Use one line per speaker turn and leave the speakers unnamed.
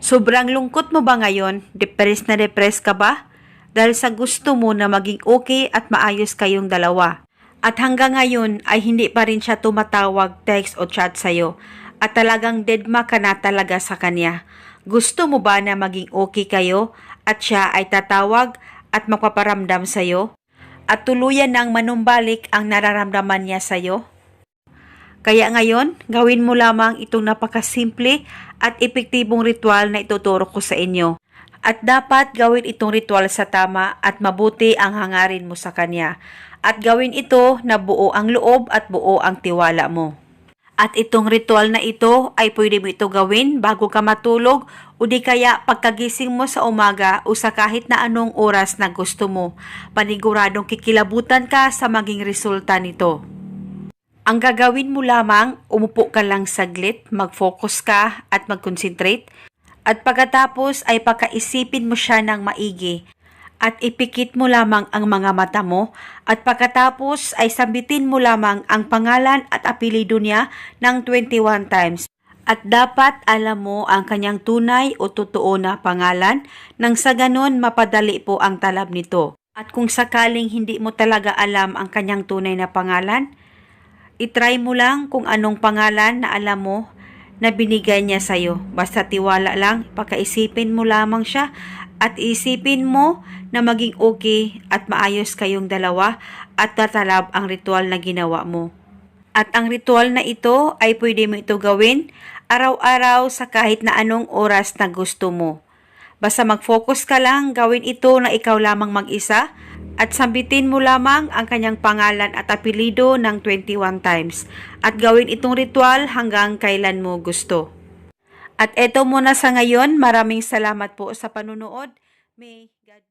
Sobrang lungkot mo ba ngayon? Depressed na depressed ka ba? Dahil sa gusto mo na maging okay at maayos kayong dalawa. At hanggang ngayon ay hindi pa rin siya tumatawag, text o chat sa'yo. At talagang deadma ka na talaga sa kanya. Gusto mo ba na maging okay kayo at siya ay tatawag at magpaparamdam sa'yo? At tuluyan ng manumbalik ang nararamdaman niya sa'yo? Kaya ngayon, gawin mo lamang itong napakasimple at epektibong ritual na ituturo ko sa inyo. At dapat gawin itong ritual sa tama at mabuti ang hangarin mo sa kanya. At gawin ito na buo ang loob at buo ang tiwala mo. At itong ritual na ito ay pwede mo ito gawin bago ka matulog o di kaya pagkagising mo sa umaga o sa kahit na anong oras na gusto mo. Paniguradong kikilabutan ka sa maging resulta nito. Ang gagawin mo lamang, umupo ka lang saglit, mag-focus ka at mag-concentrate. At pagkatapos ay pakaisipin mo siya ng maigi. At ipikit mo lamang ang mga mata mo. At pagkatapos ay sambitin mo lamang ang pangalan at apelido niya ng 21 times. At dapat alam mo ang kanyang tunay o totoo na pangalan nang sa ganon mapadali po ang talab nito. At kung sakaling hindi mo talaga alam ang kanyang tunay na pangalan, itry mo lang kung anong pangalan na alam mo na binigay niya sa'yo. Basta tiwala lang, pakaisipin mo lamang siya at isipin mo na maging okay at maayos kayong dalawa at tatalab ang ritual na ginawa mo. At ang ritual na ito ay pwede mo ito gawin araw-araw sa kahit na anong oras na gusto mo. Basta mag-focus ka lang, gawin ito na ikaw lamang mag-isa at sambitin mo lamang ang kanyang pangalan at apelido ng 21 times at gawin itong ritual hanggang kailan mo gusto. At eto muna sa ngayon, maraming salamat po sa panunood. May God